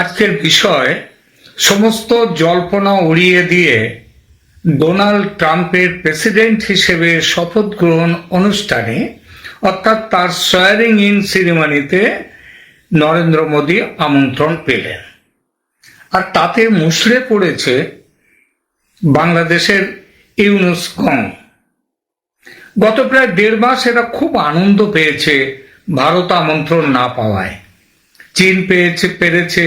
আজকের বিষয়, সমস্ত জল্পনা উড়িয়ে দিয়ে ডোনাল্ড ট্রাম্পের প্রেসিডেন্ট হিসেবে শপথ গ্রহণ অনুষ্ঠানে, অর্থাৎ তার সোয়ারিং ইন সেরিমনিতে নরেন্দ্র মোদী আমন্ত্রণ পেলেন। আর তাতে মুসড়ে পড়েছে বাংলাদেশের ইউনুসকং গত প্রায় দেড় মাস এরা খুব আনন্দ পেয়েছে ভারত আমন্ত্রণ না পাওয়ায়। চীন পেয়েছে, পেরেছে।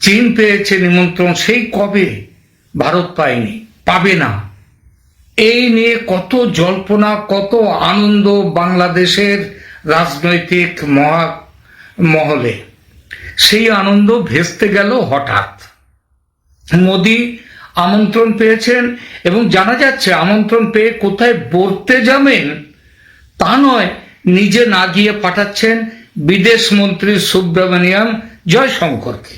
চীন পেয়েছে নিমন্ত্রণ, সেই কবে ভারত পায়নি? পাবে না। এই নিয়ে কত জল্পনা, কত আনন্দ বাংলাদেশের রাজনৈতিক মহা, মহলে। সেই আনন্দ ভেস্তে গেল হঠাৎ। মোদি আমন্ত্রণ পেয়েছেন এবং জানা যাচ্ছে আমন্ত্রণ পেয়ে কোথায় বলতে যাবেন তা নয়, নিজে না গিয়ে পাঠাচ্ছেন বিদেশ মন্ত্রী সুব্রমণিয়াম জয়শঙ্করকে।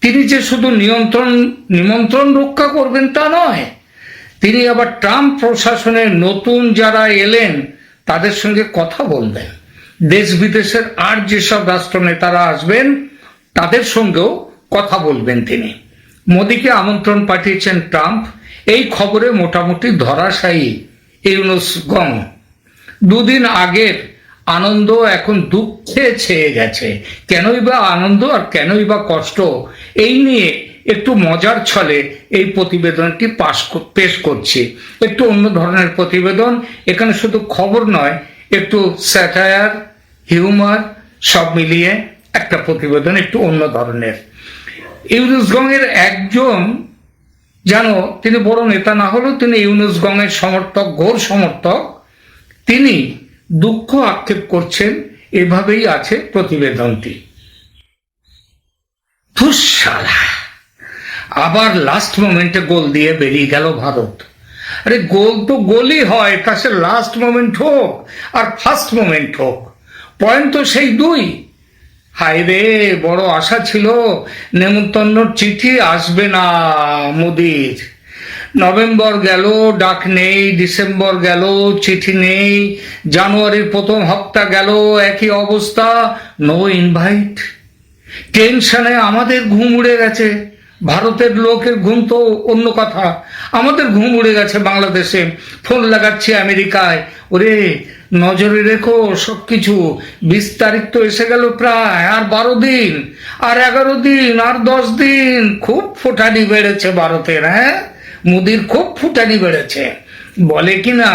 তিনি যে শুধু নিয়ন্ত্রণ, নিমন্ত্রণ রক্ষা করবেন তা নয়, তিনি আবার ট্রাম্প প্রশাসনের নতুন যারা এলেন, তাদের সঙ্গে কথা বলবেন। দেশ বিদেশের আর যেসব রাষ্ট্রনেতারা আসবেন, তাদের সঙ্গেও কথা বলবেন তিনি। মোদীকে আমন্ত্রণ পাঠিয়েছেন ট্রাম্প। এই খবরে মোটামুটি ধরাশায়ী ইউনুস গং। দুদিন আগের আনন্দ এখন দুঃখে ছেয়ে গেছে। কেনই বা আনন্দ আর কেনই বা কষ্ট? এই নিয়ে একটু মজার ছলে এই প্রতিবেদনটি পাশ পেশ করছি। একটু অন্য ধরনের প্রতিবেদন, এখানে শুধু খবর নয়, একটু স্যাটায়ার হিউমার সব মিলিয়ে একটা প্রতিবেদন, একটু অন্য ধরনের। ইউনুসগংয়ের একজন জানো তিনি বড় নেতা না হলেও তিনি ইউনুসগংয়ের সমর্থক, ঘোর সমর্থক, তিনি দুঃখ আক্ষেপ করছেন এভাবেই আছে প্রতিবেদনটি। আবার লাস্ট মোমেন্টে গোল দিয়ে বেরিয়ে গেল ভারত। আরে গোল তো গোলই হয় সে লাস্ট মোমেন্ট হোক আর ফার্স্ট মোমেন্ট হোক। পয়েন্ট তো সেই দুই। হায় রে, বড় আশা ছিল, নেমন্তন্ন চিঠি আসবে না মোদির। নভেম্বর গেল, ডাক নেই, ডিসেম্বর গেল, চিঠি নেই, জানুয়ারির প্রথম হপ্তা গেল, একই অবস্থা নো ইনভাইট টেনশনে আমাদের ঘুম উড়ে গেছে, ভারতের লোকের ঘুম তো অন্য কথা। আমাদের ঘুম উড়ে গেছে বাংলাদেশে, ফোন লাগাচ্ছি আমেরিকায়, ওরে, নজরে রেখো সব কিছু বিশ তারিখ তো এসে গেল প্রায়, আর বারো দিন, আর এগারো দিন, আর দশ দিন, খুব ফোটানি বেড়েছে ভারতের হ্যাঁ? মোদির খুব ফুটানি বেড়েছে। বলে কিনা,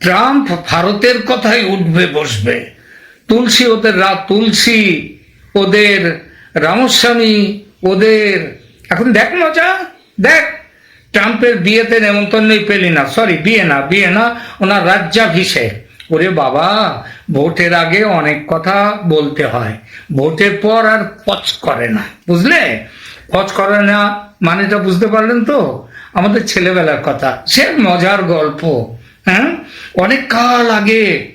ট্রাম্প ভারতের কথাই উঠবে বসবে। তুলসী ওদের রা তুলসী, ওদের রামস্বামী, ওদের এখন দেখ মজা, দেখ। ট্রাম্পের বিয়েতে নেমন্তন্নই পেলি না সরি বিয়ে না বিয়ে না, ওনার রাজ্যাভিষেক। ওরে বাবা, ভোটের আগে অনেক কথা বলতে হয়। ভোটের পর আর পচ করে না, বুঝলে? পচ করে না মানেটা বুঝতে পারলেন তো? আমাদের ছেলেবেলার কথা। সে মজার গল্প হ্যাঁ? অনেক কাল আগে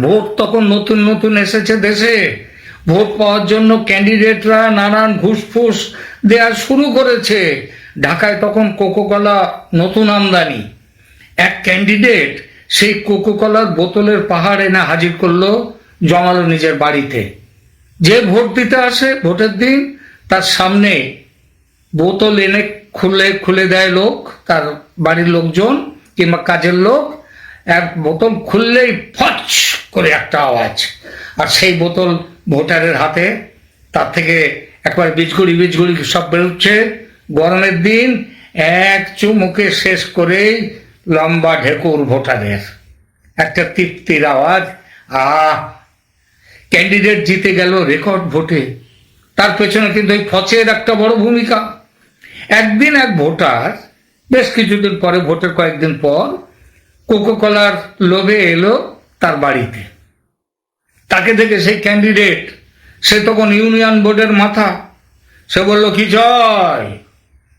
ভোট তখন নতুন নতুন এসেছে দেশে। ভোট পাওয়ার জন্য ক্যান্ডিডেটরা নানান ঘুষফুস দেওয়া শুরু করেছে। ঢাকায় তখন কোকোকলা নতুন আমদানি। এক ক্যান্ডিডেট সেই কোকোকলার বোতলের পাহাড় এনে হাজির করল জমালো নিজের বাড়িতে। যে ভোট দিতে আসে, ভোটের দিন তার সামনে বোতল এনে খুলে খুলে দেয় লোক, তার বাড়ির লোকজন কিংবা কাজের লোক, এক বোতল খুললেই ফচ করে একটা আওয়াজ। আর সেই বোতল ভোটারের হাতে, তার থেকে একবার বীজগুড়ি বীজগুড়ি সব বেরোচ্ছে। গরমের দিন এক চুমুকে শেষ করেই লম্বা ঢেকুর ভোটারের। একটা তৃপ্তির আওয়াজ, আহ! ক্যান্ডিডেট জিতে গেল রেকর্ড ভোটে। তার পেছনে কিন্তু ফচের একটা বড় ভূমিকা। একদিন এক ভোটার, বেশ কিছুদিন পরে, ভোটের কয়েকদিন পর কোকোকলার লোভে এলো তার বাড়িতে। তাকে দেখে সেই ক্যান্ডিডেট সে তখন ইউনিয়ন বোর্ডের মাথা। সে বলল, কি জয়?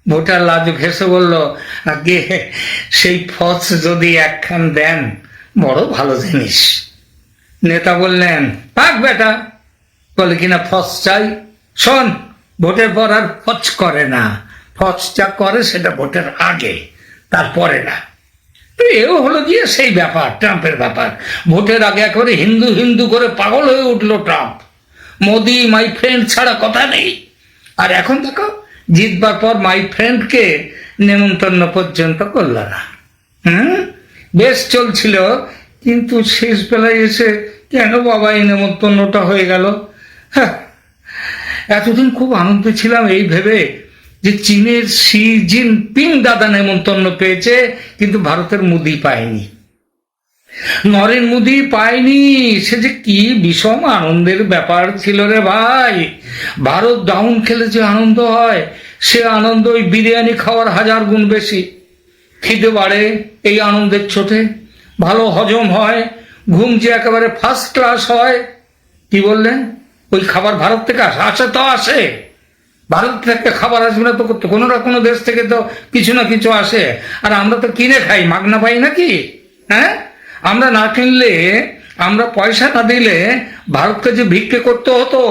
ভোটার লাজু ঘেসে বলল, আগে সেই ফস যদি একখান দেন, বড় ভালো জিনিস। নেতা বললেন, পাক বেটা। বলে, কিনা ফস চাই? শোন, ভোটের পর আর ফচ করে না। ফচ যা করে সেটা ভোটের আগে, তারপরে না। তো এও হলো গিয়ে সেই ব্যাপার, ট্রাম্পের ব্যাপার। ভোটের আগে একেবারে হিন্দু হিন্দু করে পাগল হয়ে উঠল ট্রাম্প। মোদি, মাই ফ্রেন্ড ছাড়া কথা নেই। আর এখন দেখো, জিতবার পর মাই ফ্রেন্ডকে নেমন্তন্ন পর্যন্ত করল না। হুম? বেশ চলছিল, কিন্তু শেষ বেলায় এসে কেন বাবা এই নেমন্তন্নটা হয়ে গেল? হ্যাঁ এতদিন খুব আনন্দ ছিলাম এই ভেবে যে চীনের শি জিনপিং দাদা নেমন্তন্ন পেয়েছে, কিন্তু ভারতের মোদি পায়নি। নরেন মোদি পায়নি। সে যে কি বিষম আনন্দের ব্যাপার ছিল রে ভাই। ভারত ডাউন খেলে যে আনন্দ হয়, সে আনন্দ ওই বিরিয়ানি খাওয়ার হাজার গুণ বেশি। খিদে বাড়ে এই আনন্দের ছোটে। ভালো হজম হয়, ঘুম যে একেবারে ফার্স্ট ক্লাস হয়। কি বললেন? ওই খাবার ভারত থেকে আসে আসে তো আসে। ভারত থেকে খাবার আসবে না তো কোনো না কোনো দেশ থেকে তো কিছু না কিছু আসে। আর আমরা তো কিনে খাই, মাগনা পাই নাকি? হ্যাঁ? আমরা না কিনলে, আমরা পয়সা না দিলে ভারতকে যে ভিক্ষে করতে হতো,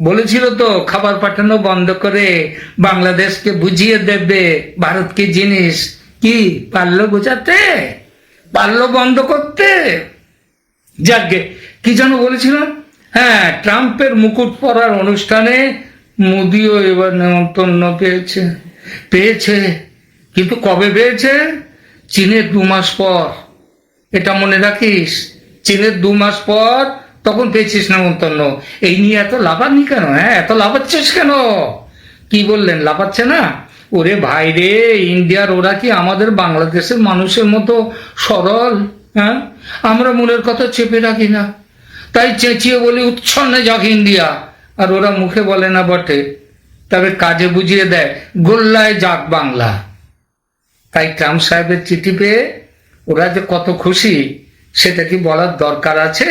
বলেছিল তো, খাবার পাঠানো বন্ধ করে বাংলাদেশকে বুঝিয়ে দেবে ভারতকে জিনিস? কি? পারল বোঝাতে? পারল বন্ধ করতে? যাকে কি যেন বলেছিলাম হ্যাঁ ট্রাম্পের মুকুট পরার অনুষ্ঠানে মোদিও এবার নেমন্তন্ন পেয়েছে। পেয়েছে, কিন্তু কবে পেয়েছে? চীনের দু মাস পর। এটা মনে রাখিস, চীনের দু মাস পর তখন পেয়েছিস নেমন্তন্ন এই নিয়ে এত লাফাননি কেন হ্যাঁ? এত লাফাচ্ছিস কেন? কি বললেন, লাফাচ্ছে না? ওরে ভাই রে, ইন্ডিয়ার ওরা কি আমাদের বাংলাদেশের মানুষের মতো সরল হ্যাঁ? আমরা মনের কথা চেপে রাখি না। তাই চেঁচিয়ে বলি, উচ্ছন্নে যাক ইন্ডিয়া। আর ওরা মুখে বলে না বটে। তবে কাজে বুঝিয়ে দেয়, গোল্লায় যাক বাংলা। তাই ট্রাম্প সাহেবের চিঠি পেয়ে ওরা যে কত খুশি, সেটা কি বলার দরকার আছে?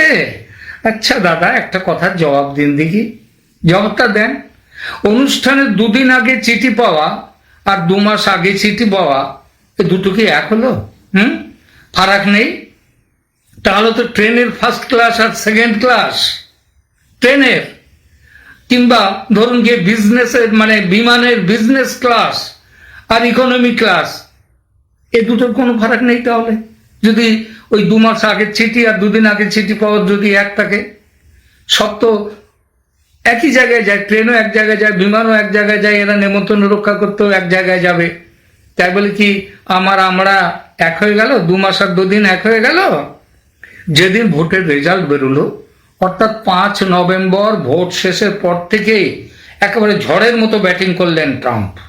আচ্ছা দাদা, একটা কথার জবাব দিন দেখি। জবাবটা দেন। অনুষ্ঠানের দুদিন আগে চিঠি পাওয়া আর দু মাস আগে চিঠি পাওয়া, এ দুটো কি এক হলো? হুম? ফারাক নেই? তাহলে তো ট্রেনের ফার্স্ট ক্লাস আর সেকেন্ড ক্লাস ট্রেনের? কিংবা ধরুন গিয়ে বিজনেসের মানে বিমানের বিজনেস ক্লাস আর ইকোনমি ক্লাস এ দুটোর কোনো ফারাক নেই তাহলে? যদি ওই দু মাস আগের চিঠি আর দুদিন আগের চিঠি পাওয়ার যদি এক থাকে সব তো একই জায়গায় যায়, ট্রেনও এক জায়গায় যায়, বিমানও এক জায়গায় যায়, এরা নেমন্তন্ন রক্ষা করতেও এক জায়গায় যাবে। তাই বলে কি, আমার আমরা এক হয়ে গেল, দু মাস আর দুদিন এক হয়ে গেল, যেদিন ভোটের রেজাল্ট বেরোলো অর্থাৎ পাঁচ নভেম্বর ভোট শেষের পর থেকেই একেবারে ঝড়ের মতো ব্যাটিং করলেন ট্রাম্প।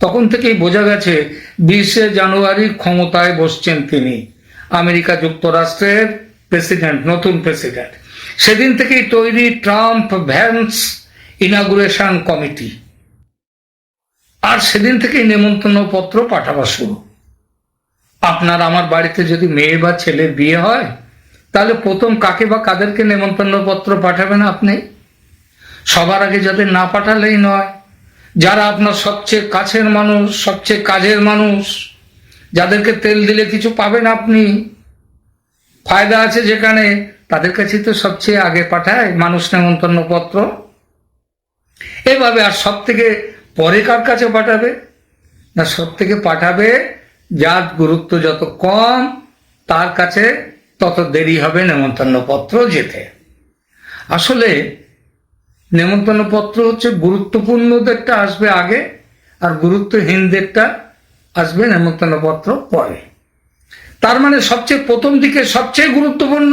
তখন থেকেই বোঝা গেছে, বিশে জানুয়ারি ক্ষমতায় বসছেন তিনি। আমেরিকা যুক্তরাষ্ট্রের প্রেসিডেন্ট, নতুন প্রেসিডেন্ট। সেদিন থেকেই তৈরি ট্রাম্প ভ্যান্স ইনাগুরেশন কমিটি। আর সেদিন থেকেই নেমন্তন্ন পত্র পাঠাবা শুরু। আপনার আমার বাড়িতে যদি মেয়ে বা ছেলের বিয়ে হয় তাহলে প্রথম কাকে বা কাদেরকে নেমন্তন্ন পত্র পাঠাবেন আপনি? সবার আগে যাদের না পাঠালেই নয়। যারা আপনার সবচেয়ে কাছের মানুষ, সবচেয়ে কাজের মানুষ, যাদেরকে তেল দিলে কিছু পাবেন আপনি। ফায়দা আছে যেখানে, তাদের কাছে তো সবচেয়ে আগে পাঠায় মানুষ নেমন্তন্ন পত্র এভাবে আর সব থেকে পরে কার কাছে পাঠাবে? না সব থেকে পাঠাবে যার গুরুত্ব যত কম, তার কাছে তত দেরি হবে নেমন্তন্ন পত্র যেতে। আসলে নেমন্তন্ন পত্র হচ্ছে গুরুত্বপূর্ণদেরটা আসবে আগে আর গুরুত্বহীনদেরটা আসবে নেমন্তন্ন পত্র পরে। তার মানে সবচেয়ে প্রথম দিকে সবচেয়ে গুরুত্বপূর্ণ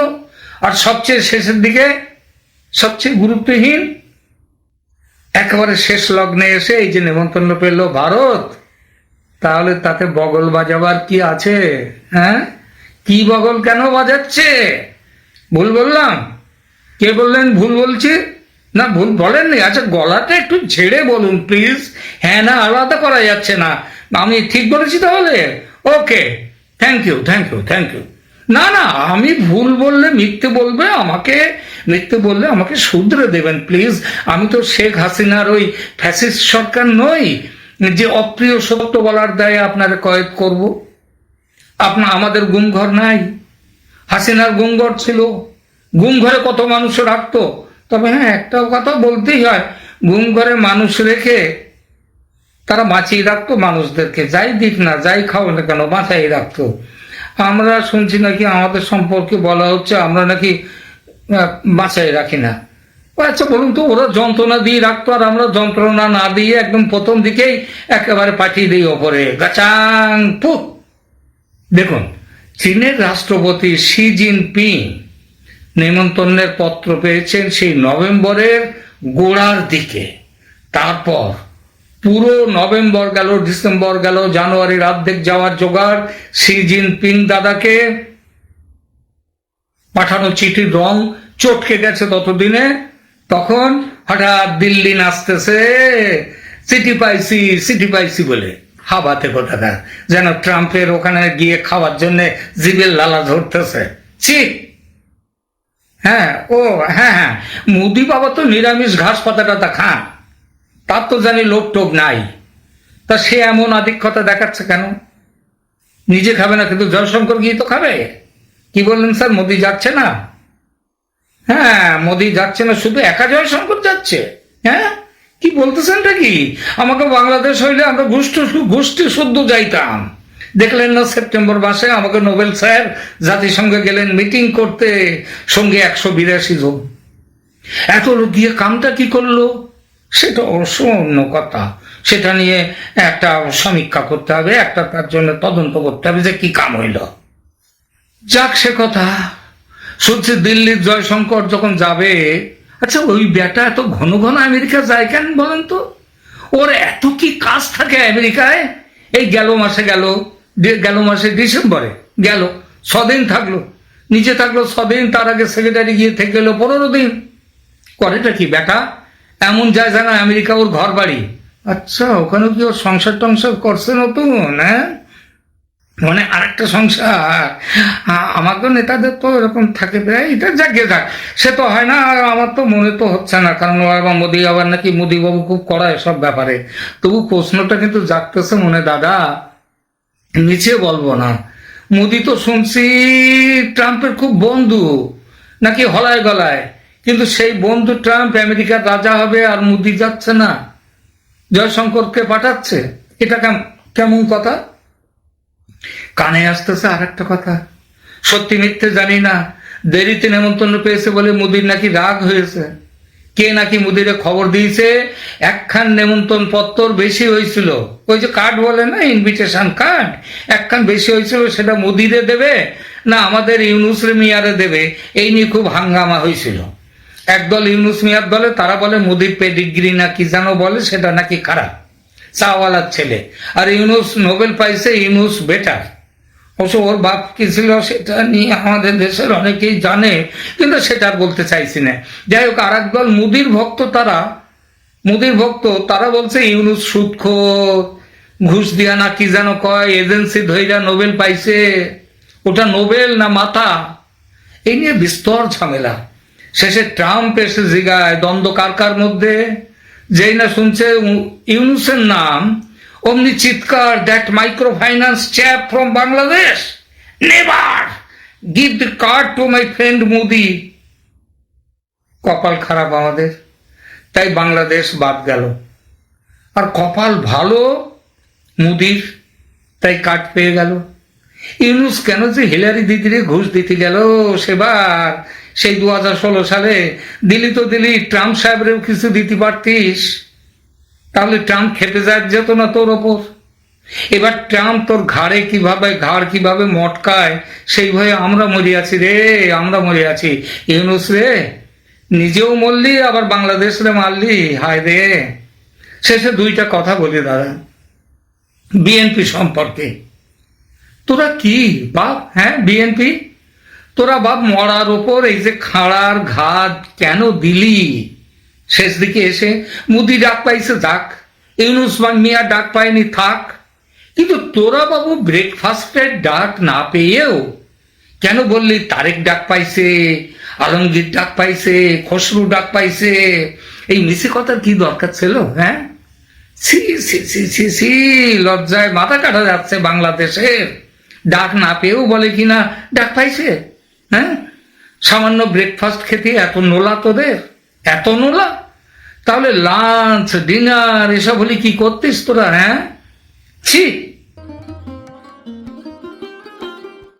আর সবচেয়ে শেষের দিকে সবচেয়ে গুরুত্বহীন। একেবারে শেষ লগ্নে এসে এই যে নেমন্তন্ন পেল ভারত, তাহলে তাতে বগল বাজাবার কি আছে হ্যাঁ? কি বগল কেন বাজাচ্ছে? ভুল বললাম? কে বললেন ভুল বলছি? না, ভুল বলেননি। আচ্ছা গলাটা একটু ঝেড়ে বলুন প্লিজ হ্যাঁ না আলাদা করা যাচ্ছে না। আমি ঠিক বলেছি তাহলে? Okay thank you thank you thank you না না, আমি ভুল বললে মিথ্যে বলবে, আমাকে মিথ্যে বললে আমাকে শুধরে দেবেন প্লিজ আমি তো শেখ হাসিনার ওই ফ্যাসিস্ট সরকার নই, যে অপ্রিয় সত্য বলার দায়ে আপনারা কয়েদ করব। আপনার আমাদের গুমঘর নাই। হাসিনার গুমঘর ছিল। গুমঘরে কত মানুষ রাখতো? তবে হ্যাঁ একটা কথা বলতেই হয়, গুমঘরে মানুষ রেখে তারা বাঁচিয়ে রাখতো মানুষদেরকে। যাই দিক না, যাই খাও না কেন, বাঁচাই রাখতো। আমরা শুনছি নাকি আমাদের সম্পর্কে বলা হচ্ছে, আমরা নাকি বাঁচাই রাখি না। আচ্ছা বলুন তো, ওরা যন্ত্রণা দিয়ে রাখতো, আর আমরা যন্ত্রণা না দিয়ে একদম প্রথম দিকেই একেবারে পাঠিয়ে দিই ওপরে। গাচাং পুক দেখুন, চীনের রাষ্ট্রপতি শি জিনপিং নিমন্ত্রণের পত্র পেয়েছেন সেই নভেম্বরের গোড়ার দিকে। তারপর পুরো নভেম্বর গেল, ডিসেম্বর গেল, জানুয়ারির অর্ধেক যাওয়ার জোগাড়, শি জিনপিং দাদাকে পাঠানো চিঠির রং চটকে গেছে ততদিনে। তখন হঠাৎ দিল্লি নাচতেছে সিটি পাইছি সিটি পাইছি বলে। হাবাতে কোথাকার যেন ট্রাম্পের ওখানে গিয়ে খাওয়ার জন্য জিবের লালা ধরতেছে। ছি! হ্যাঁ ও হ্যাঁ হ্যাঁ। মোদি বাবা তো নিরামিষ ঘাস পাতা টাতা খান। তার তো জানি লোক টোক নাই। তা সে এমন আধিক্যতা দেখাচ্ছে কেন? নিজে খাবে না, কিন্তু জয়শঙ্কর গিয়ে তো খাবে। কি বললেন স্যার, মোদি যাচ্ছে না? হ্যাঁ মোদি যাচ্ছে না, শুধু একা জয়শঙ্কর যাচ্ছে। হ্যাঁ? কি বলতেছেনটা কি? আমাকে বাংলাদেশ হইলে আমরা গোষ্ঠী গোষ্ঠী শুদ্ধ যাইতাম। দেখলেন না সেপ্টেম্বর মাসে আমাকে নোবেল স্যার জাতিসংঘে গেলেন মিটিং করতে, সঙ্গে একশো বিরাশি জন। এত লোক গিয়ে কামটা কি করল? সেটা অবশ্য অন্য কথা। সেটা নিয়ে একটা সমীক্ষা করতে হবে, একটা তার জন্য তদন্ত করতে হবে যে কি কাম হইল। যাক সে কথা। শুনছি দিল্লির জয়শঙ্কর যখন যাবে আচ্ছা ওই বেটা এত ঘন ঘন আমেরিকা যায় কেন বলেন তো? ওর এত কি কাজ থাকে আমেরিকায়? এই গেল মাসে গেল গেল মাসে ডিসেম্বরে গেল, ছদিন থাকল, নিচে থাকল ছদিন, তার আগে সেক্রেটারি গিয়ে থেকে গেলো পনেরো দিন। করেটা কি বেটা? এমন যায় জানা আমেরিকা ওর ঘর বাড়ি আচ্ছা ওখানে কি ওর সংসার টংসার করছে নতুন হ্যাঁ? মানে আরেকটা সংসার। আ- আমাকেও নেতাদের তো এরকম থাকে এটা যাকে যাক সে তো হয় না, আর আমার তো মনে তো হচ্ছে না, কারণ আবার মোদি, আবার নাকি মোদি বাবু খুব কড়া এসব ব্যাপারে। তবু প্রশ্নটা কিন্তু জাগতেছে মনে, দাদা। নিচে বলব না। মোদি তো শুনছি ট্রাম্পের খুব বন্ধু, নাকি হলায় গলায়। কিন্তু সেই বন্ধু ট্রাম্প আমেরিকার রাজা হবে আর মোদি যাচ্ছে না। জয়শঙ্করকে পাঠাচ্ছে। এটা কেম- কেমন কথা? কানে আসতেছে আর একটা কথা। সত্যি মিথ্যে জানি না। দেরিতে নেমন্তন্ন পেয়েছে বলে মুদির নাকি রাগ হয়েছে। কে নাকি মুদিরে খবর দিয়েছে? একখান নেমন্তন পত্র বেশি হয়েছিল। ওই যে কার্ড বলে না ইনভিটেশন কার্ড একখান বেশি হয়েছিল, সেটা মুদিরে দেবে না আমাদের ইউনুস মিয়ারে দেবে? এই নিয়ে খুব হাঙ্গামা হয়েছিল। একদল ইউনুস মিয়ার দলে তারা বলে মুদির পেডিগ্রি না কি যেন বলে, সেটা নাকি খারাপ। চাওয়ালার ছেলে। আর ইউনুস নোবেল পাইছে, ইউনুস বেটার। অবশ্য ওর বাপ কি ছিল সেটা নিয়ে আমাদের দেশের অনেকেই জানে, কিন্তু সেটা বলতে চাইছি না। যাই হোক আর দল মুদির ভক্ত তারা। মুদির ভক্ত, তারা বলছে, ইউনুস সুদখোর ঘুষ দিয়া না কি যেন কয়, এজেন্সি ধৈরা নোবেল পাইছে। ওটা নোবেল না মাথা? এই নিয়ে বিস্তর ঝামেলা। শেষে ট্রাম্প এসে জিগায়, দ্বন্দ্ব কার কার মধ্যে? যেই না শুনছে ইউনুসের নাম, অমনি চিৎকার that micro finance chap from Bangladesh never give the card to my friend Modi কপাল খারাপ আমাদের। তাই বাংলাদেশ বাদ গেল। আর কপাল ভালো মুদির, তাই কাঠ পেয়ে গেল। ইউনুস কেন যে হিলারি দিদিরে ঘুষ দিতে গেল সেবার সেই দু হাজার ষোলো সালে দিলি তো দিলি, ট্রাম্প সাহেবরেও কিছু দিতে পারতিস। তাহলে ট্রাম্প খেতে যায় যেত না তোর ওপর। এবার ট্রাম্প তোর ঘাড়ে কীভাবে, ঘাড় কীভাবে মটকায়, সেই ভয়ে আমরা মরে আছি রে, আমরা মরে আছি। ইউনুস রে, নিজেও মরলি, আবার বাংলাদেশ রে মারলি, হায় রে। শেষে দুইটা কথা বলি দাদা, বিএনপি সম্পর্কে। তোরা কি, বাপ হ্যাঁ বিএনপি? তোরা বাপ মরার ওপর এই যে খাড়ার ঘাত কেন দিলি? শেষ দিকে এসে মুদি ডাক পাইছে, যাক, ইউনুস মিয়া ডাক পায়নি, থাক। কিন্তু তোরা বাবু ব্রেকফাস্টের ডাক না পেয়েও কেন বললি, তারেক ডাক পাইছে, আলমগীর ডাক পাইছে, খসরু ডাক পাইছে? এই মিশে কথার কি দরকার ছিল হ্যাঁ? সি সি সি সি সি লজ্জায় মাথা কাটা যাচ্ছে বাংলাদেশের। ডাক না পেয়েও বলে কিনা, ডাক পাইছে? হ্যাঁ? সামান্য ব্রেকফাস্ট খেতে এত নোলা তোদের? এত নোলা? তাহলে লাঞ্চ ডিনার এসব হলে কি করতিস তোরা হ্যাঁ? ছি!